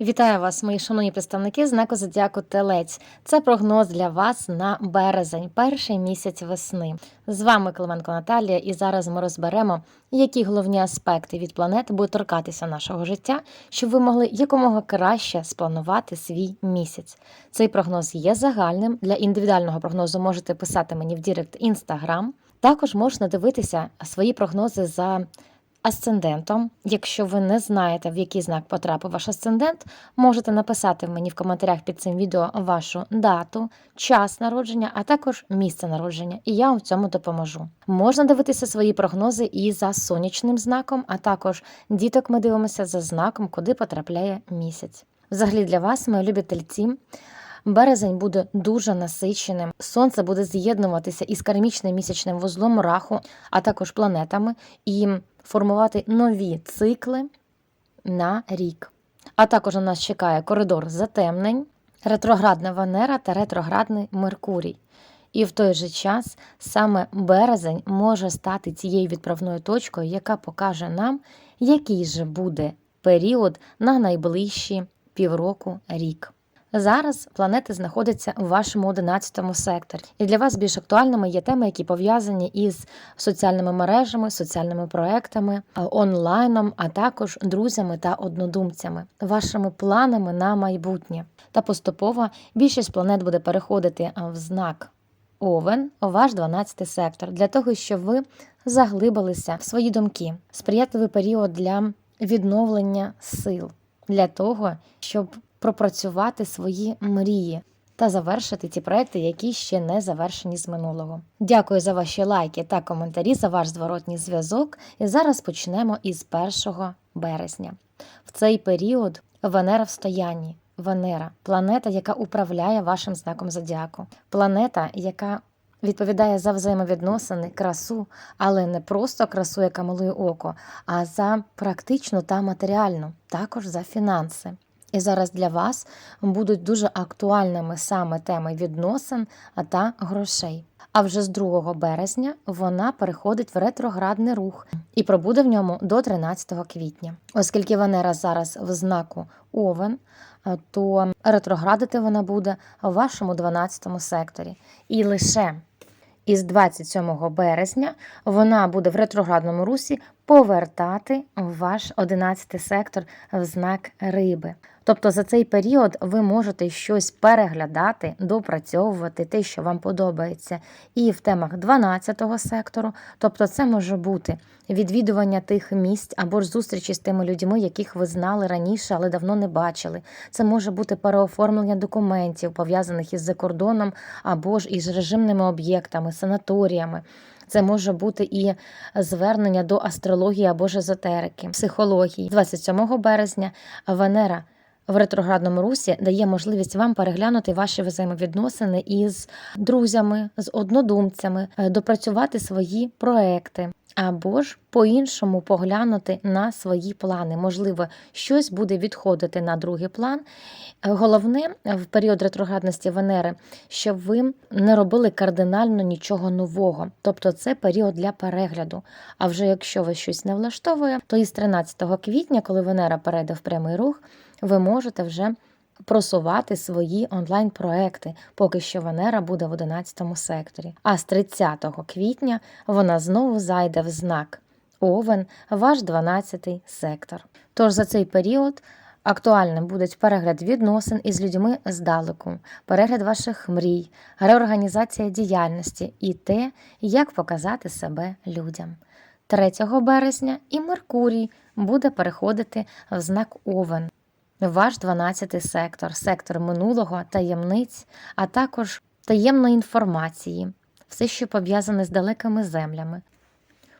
Вітаю вас, мої шановні представники знаку Зодіаку Телець. Це прогноз для вас на березень, перший місяць весни. З вами Клименко Наталія, і зараз ми розберемо, які головні аспекти від планет будуть торкатися нашого життя, щоб ви могли якомога краще спланувати свій місяць. Цей прогноз є загальним. Для індивідуального прогнозу можете писати мені в Дірект Інстаграм. Також можна дивитися свої прогнози за асцендентом. Якщо ви не знаєте, в який знак потрапив ваш асцендент, можете написати мені в коментарях під цим відео вашу дату, час народження, а також місце народження, і я вам в цьому допоможу. Можна дивитися свої прогнози і за сонячним знаком, а також діток ми дивимося за знаком, куди потрапляє місяць. Взагалі для вас, мої любі тельці, Березень буде дуже насиченим. Сонце буде з'єднуватися із кармічним місячним вузлом раху, а також планетами, і формувати нові цикли на рік. А також на нас чекає коридор затемнень, ретроградна Венера та ретроградний Меркурій. І в той же час саме березень може стати цією відправною точкою, яка покаже нам, який же буде період на найближчі півроку рік. Зараз планети знаходяться у вашому 11 секторі, і для вас більш актуальними є теми, які пов'язані із соціальними мережами, соціальними проектами, онлайном, а також друзями та однодумцями, вашими планами на майбутнє. Та поступово більшість планет буде переходити в знак Овен, ваш 12-й сектор, для того, щоб ви заглибилися в свої думки, сприятливий період для відновлення сил, для того, щоб пропрацювати свої мрії та завершити ті проекти, які ще не завершені з минулого. Дякую за ваші лайки та коментарі, за ваш зворотній зв'язок. І зараз почнемо із 1 березня. В цей період Венера в стоянні. Венера планета, яка управляє вашим знаком зодіаку. Планета, яка відповідає за взаємовідносини, красу, але не просто красу, яка милує око, а за практичну та матеріальну, також за фінанси. І зараз для вас будуть дуже актуальними саме теми відносин та грошей. А вже з 2 березня вона переходить в ретроградний рух і пробуде в ньому до 13 квітня. Оскільки Венера зараз в знаку Овен, то ретроградити вона буде в вашому 12 секторі. І лише із 27 березня вона буде в ретроградному русі повертати ваш 11 сектор в знак риби. Тобто за цей період ви можете щось переглядати, допрацьовувати те, що вам подобається, і в темах 12 сектору. Тобто, це може бути відвідування тих місць або ж зустрічі з тими людьми, яких ви знали раніше, але давно не бачили. Це може бути переоформлення документів, пов'язаних із закордоном або ж із режимними об'єктами, санаторіями. Це може бути і звернення до астрології або ж езотерики, психології. 27 березня Венера в ретроградному русі дає можливість вам переглянути ваші взаємовідносини із друзями, з однодумцями, е, допрацювати свої проекти. Або ж по-іншому поглянути на свої плани. Можливо, щось буде відходити на другий план. Е, Головне в період ретроградності Венери, щоб ви не робили кардинально нічого нового. Тобто це період для перегляду. А вже якщо вас щось не влаштовує, то із 13 квітня, коли Венера перейде в прямий рух, ви можете вже просувати свої онлайн-проекти, поки що Венера буде в 11 секторі. А з 30 квітня вона знову зайде в знак Овен, ваш 12 сектор. Тож за цей період. Актуальним буде перегляд відносин із людьми здалеку, перегляд ваших мрій, реорганізація діяльності і те, як показати себе людям. 3 березня і Меркурій буде переходити в знак Овен, ваш 12 сектор, сектор минулого, таємниць, а також таємної інформації, все, що пов'язане з далекими землями.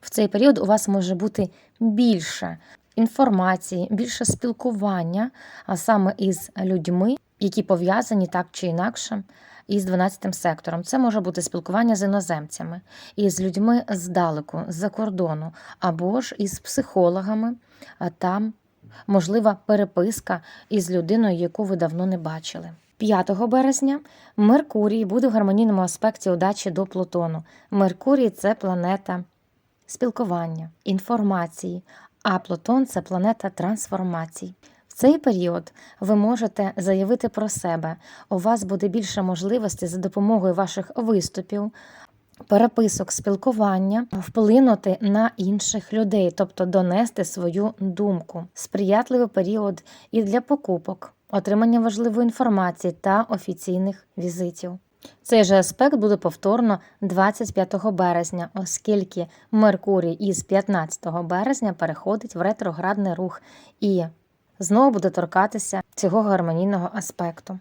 В цей період у вас може бути більше інформації, більше спілкування, а саме із людьми, які пов'язані так чи інакше із 12 сектором. Це може бути спілкування з іноземцями, із людьми здалеку, з-за кордону, або ж із психологами, там можлива переписка із людиною, яку ви давно не бачили. 5 березня Меркурій буде в гармонійному аспекті удачі до Плутону. Меркурій це планета спілкування, інформації, а Плутон це планета трансформацій. В цей період ви можете заявити про себе. У вас буде більше можливостей за допомогою ваших виступів, переписок, спілкування вплинути на інших людей, тобто донести свою думку. Сприятливий період і для покупок, отримання важливої інформації та офіційних візитів. Цей же аспект буде повторно 25 березня, оскільки Меркурій із 15 березня переходить в ретроградний рух і знову буде торкатися цього гармонійного аспекту.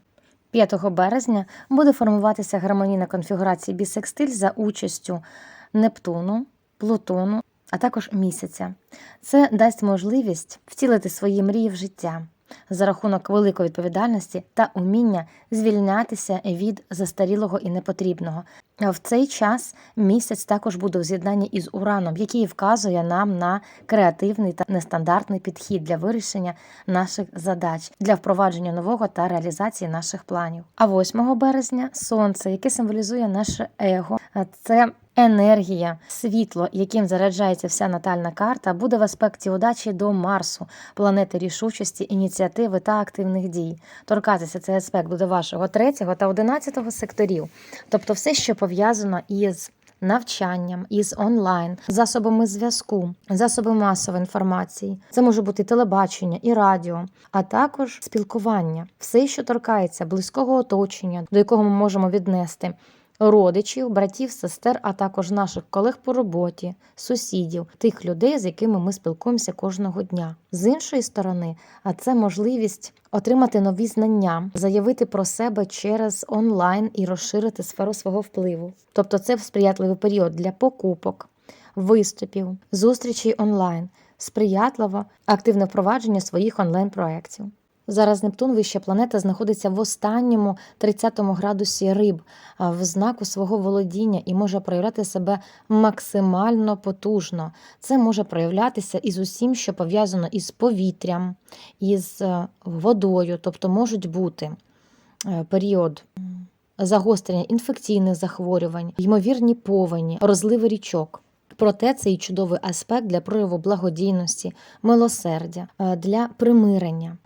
5 березня буде формуватися гармонійна конфігурація бісекстиль за участю Нептуну, Плутону, а також місяця. Це дасть можливість втілити свої мрії в життя за рахунок великої відповідальності та уміння звільнятися від застарілого і непотрібного. В цей час місяць також буде в з'єднанні із Ураном, який вказує нам на креативний та нестандартний підхід для вирішення наших задач, для впровадження нового та реалізації наших планів. А 8 березня сонце, яке символізує наше его, це енергія, світло, яким заряджається вся натальна карта, буде в аспекті удачі до Марсу, планети рішучості, ініціативи та активних дій. Торкатися цей аспект буде вашого 3 та 11 секторів, тобто все, що пов'язано із навчанням, із онлайн, засобами зв'язку, засоби масової інформації. Це може бути телебачення, і радіо, а також спілкування, все, що торкається близького оточення, до якого ми можемо віднести родичів, братів, сестер, а також наших колег по роботі, сусідів, тих людей, з якими ми спілкуємося кожного дня. З іншої сторони, а це можливість отримати нові знання, заявити про себе через онлайн і розширити сферу свого впливу. Тобто, це сприятливий період для покупок, виступів, зустрічей онлайн, сприятливо активне впровадження своїх онлайн-проєктів. Зараз Нептун, вища планета, знаходиться в останньому 30 градусі риб в знаку свого володіння і може проявляти себе максимально потужно. Це може проявлятися із усім, що пов'язано із повітрям, із е, водою, тобто можуть бути е, період. Загострення інфекційних захворювань, ймовірні повені, розливи річок. Проте це і чудовий аспект для прояву благодійності, милосердя, е, для примирення.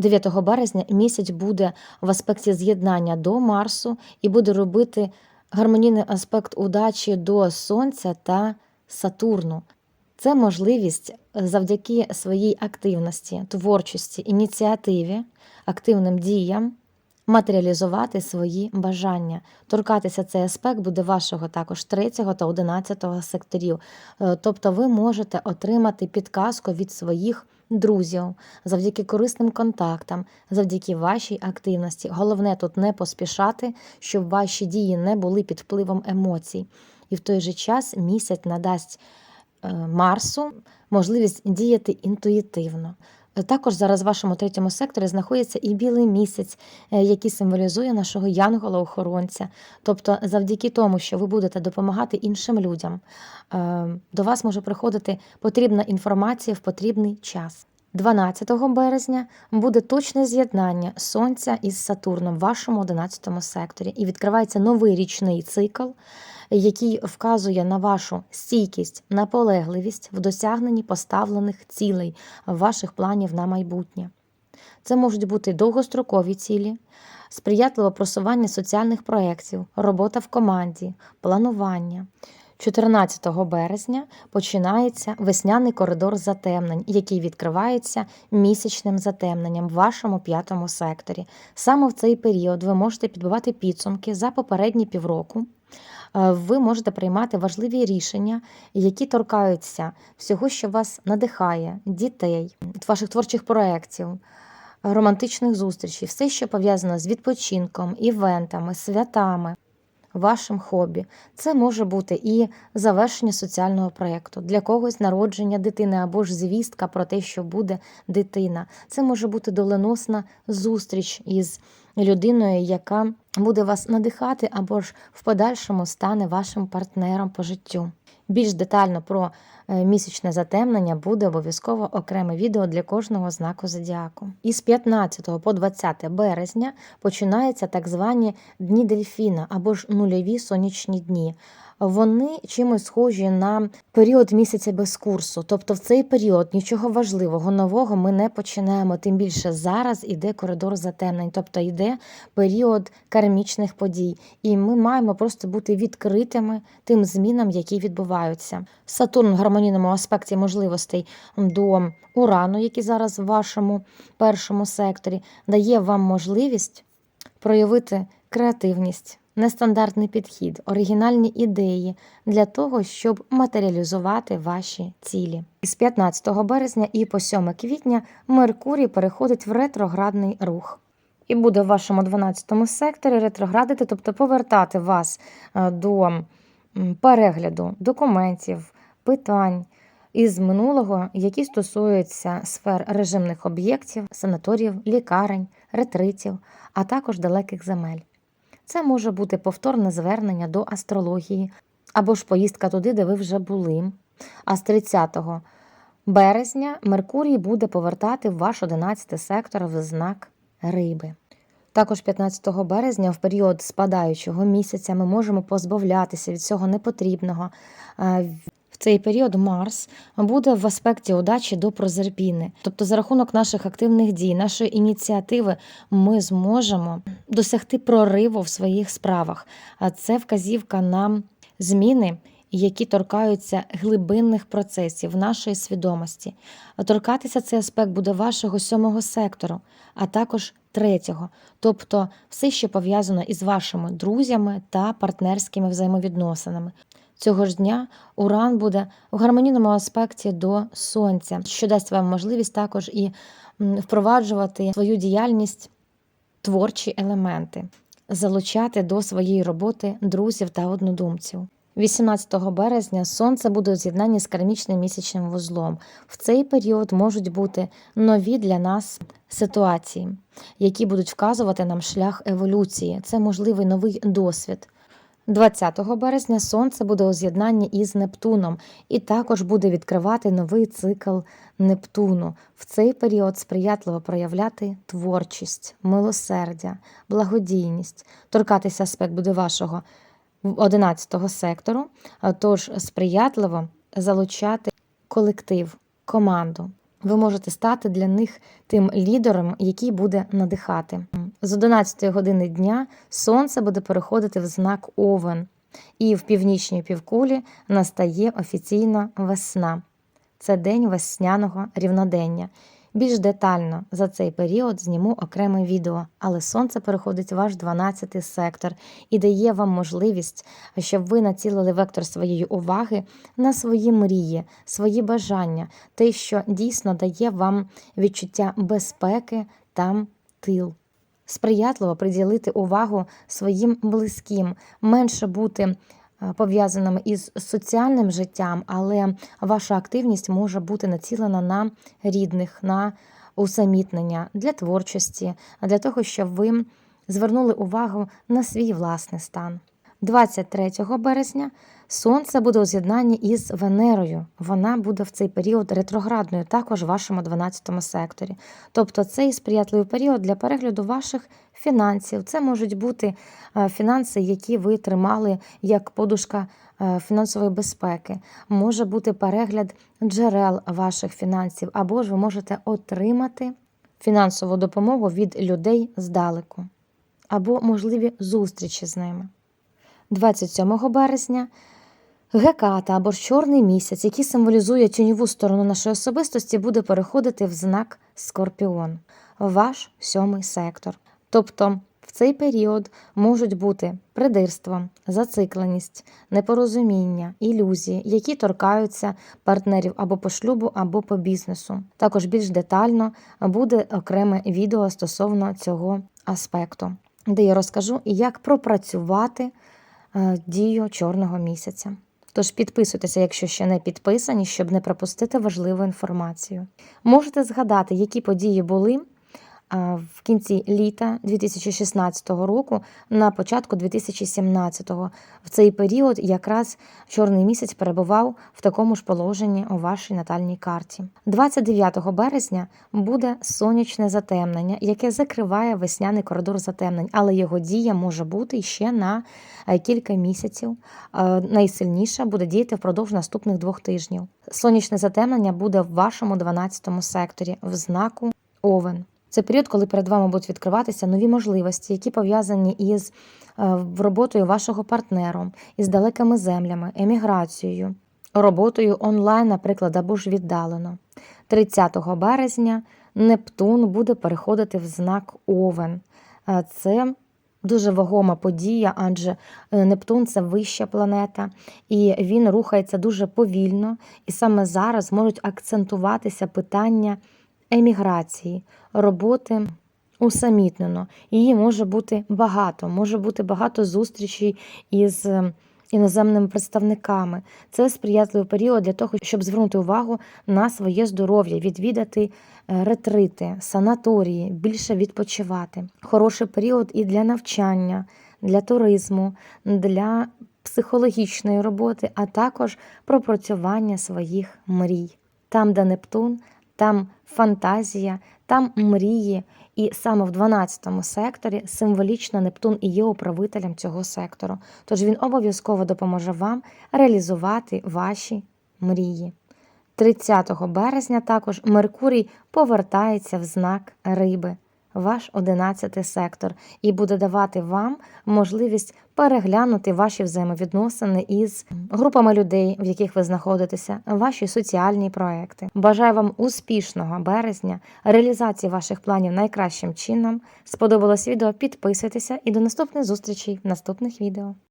9 березня місяць буде в аспекті з'єднання до Марсу і буде робити гармонійний аспект удачі до Сонця та Сатурну. Це можливість завдяки своїй активності, творчості, ініціативі, активним діям матеріалізувати свої бажання. Торкатися цей аспект буде вашого також 3 та 11 секторів. Е, Тобто ви можете отримати підказку від своїх друзів завдяки корисним контактам, завдяки вашій активності. Головне тут не поспішати, щоб ваші дії не були під впливом емоцій. І в той же час місяць надасть е, Марсу можливість діяти інтуїтивно. Е, Також зараз в вашому третьому секторі знаходиться і білий місяць, е, який символізує нашого янгола-охоронця. Тобто, завдяки тому, що ви будете допомагати іншим людям, е, до вас може приходити потрібна інформація в потрібний час. 12 березня буде точне з'єднання Сонця із Сатурном в вашому 11 секторі, і відкривається новий річний цикл, який вказує на вашу стійкість, наполегливість в досягненні поставлених цілей ваших планів на майбутнє. Це можуть бути довгострокові цілі, сприятливе просування соціальних проєктів, робота в команді, планування. 14 березня починається весняний коридор затемнень, який відкривається місячним затемненням в вашому п'ятому секторі. Саме в цей період ви можете підбивати підсумки за попередні півроку. Е, Ви можете приймати важливі рішення, які торкаються всього, що вас надихає, дітей, ваших творчих проєктів, романтичних зустрічей, все, що пов'язано з відпочинком, івентами, святами вашим хобі. Це може бути і завершення соціального проєкту, для когось народження дитини або ж звістка про те, що буде дитина. Це може бути доленосна зустріч із людиною, яка буде вас надихати, або ж в подальшому стане вашим партнером по життю. Більш детально про е, місячне затемнення буде обов'язково окреме відео для кожного знаку зодіаку. Із 15 по 20 березня починаються так звані дні дельфіна або ж нульові сонячні дні. Вони чимось схожі на період місяця без курсу. Тобто в цей період нічого важливого нового ми не починаємо. Тим більше зараз іде коридор затемнень, тобто йде період кармічних подій, і ми маємо просто бути відкритими тим змінам, які відбуваються. Сатурн в гармонійному аспекті можливостей до урану, який зараз в вашому першому секторі, дає вам можливість проявити креативність, нестандартний підхід, оригінальні ідеї для того, щоб матеріалізувати ваші цілі. З 15 березня і по 7 квітня Меркурій переходить в ретроградний рух. І буде в вашому 12 секторі ретроградити, тобто повертати вас е, до перегляду документів, питань із минулого, які стосуються сфер режимних об'єктів, санаторіїв, лікарень, ретритів, а також далеких земель. Це може бути повторне звернення до астрології або ж поїздка туди, де ви вже були. А з 30 березня Меркурій буде повертати в ваш 11 сектор в знак риби. Також 15 березня, в період спадаючого місяця, ми можемо позбавлятися від цього непотрібного. Цей період Марс буде в аспекті удачі до прозерпіни. Тобто, за рахунок наших активних дій, нашої ініціативи, ми зможемо досягти прориву в своїх справах. А це вказівка на зміни, які торкаються глибинних процесів нашої свідомості. Торкатися цей аспект буде вашого сьомого сектору, а також третього, тобто все, що пов'язано із вашими друзями та партнерськими взаємовідносинами. Цього ж дня Уран буде в гармонійному аспекті до Сонця, що дасть вам можливість також і впроваджувати свою діяльність творчі елементи, залучати до своєї роботи друзів та однодумців. 18 березня сонце буде у з'єднанні з кармічним місячним вузлом. В цей період можуть бути нові для нас ситуації, які будуть вказувати нам шлях еволюції. Це можливий новий досвід. 20 березня сонце буде у з'єднанні із Нептуном і також буде відкривати новий цикл Нептуну. В цей період сприятливо проявляти творчість, милосердя, благодійність. Торкатися аспект буде вашого 11 сектору, тож сприятливо залучати колектив, команду. Ви можете стати для них тим лідером, який буде надихати. З 11 години дня сонце буде переходити в знак Овен, і в північній півкулі настає офіційна весна. Це день весняного рівнодення. Більш детально за цей період зніму окреме відео, але сонце переходить в ваш 12-й сектор і дає вам можливість, щоб ви націлили вектор своєї уваги на свої мрії, свої бажання, те, що дійсно дає вам відчуття безпеки та тил. Сприятливо приділити увагу своїм близьким, менше бути пов'язаним пов'язаними із соціальним життям, але ваша активність може бути націлена на рідних, на усамітнення для творчості, для того, щоб ви звернули увагу на свій власний стан. 23 березня Сонце буде у з'єднанні із Венерою. Вона буде в цей період ретроградною, також в вашому 12 секторі. Тобто цей сприятливий період для перегляду ваших фінансів. Це можуть бути е, фінанси, які ви тримали як подушка е, фінансової безпеки. Може бути перегляд джерел ваших фінансів, або ж ви можете отримати фінансову допомогу від людей здалеку, або можливі зустрічі з ними. 27 березня Геката або ж чорний місяць, який символізує тіньову сторону нашої особистості, буде переходити в знак Скорпіон, ваш сьомий сектор. Тобто в цей період можуть бути придирство, зацикленість, непорозуміння, ілюзії, які торкаються партнерів або по шлюбу, або по бізнесу. Також більш детально буде окреме відео стосовно цього аспекту, де я розкажу, як пропрацювати дію чорного місяця. Тож підписуйтеся, якщо ще не підписані, щоб не пропустити важливу інформацію. Можете згадати, які події були в кінці літа 2016 року, на початку 2017. В цей період якраз чорний місяць перебував в такому ж положенні у вашій натальній карті. 29 березня буде сонячне затемнення, яке закриває весняний коридор затемнень, але його дія може бути ще на е, кілька місяців. Е, Найсильніше буде діяти впродовж наступних двох тижнів. Сонячне затемнення буде в вашому 12 секторі в знаку Овен. Це період, коли перед вами будуть відкриватися нові можливості, які пов'язані із е, роботою вашого партнером, із далекими землями, еміграцією, роботою онлайн, наприклад, або ж віддалено. 30 березня Нептун буде переходити в знак Овен. Е, Це дуже вагома подія, адже е, Нептун це вища планета, і він рухається дуже повільно. І саме зараз можуть акцентуватися питання еміграції, роботи усамітнено. Її може бути багато, може бути багато зустрічей із е, іноземними представниками. Це сприятливий період для того, щоб звернути увагу на своє здоров'я, відвідати е, ретрити, санаторії, більше відпочивати. Хороший період і для навчання, для туризму, для психологічної роботи, а також пропрацювання своїх мрій. Там, де Нептун, там фантазія, там мрії. І саме в 12 секторі символічно Нептун і є управителем цього сектору. Тож він обов'язково допоможе вам реалізувати ваші мрії. 30 березня також Меркурій повертається в знак риби, ваш 11 сектор, і буде давати вам можливість переглянути ваші взаємовідносини із групами людей, в яких ви знаходитеся, ваші соціальні проекти. Бажаю вам успішного березня, реалізації ваших планів найкращим чином. Сподобалось відео? Підписуйтеся і до наступних зустрічей в наступних відео.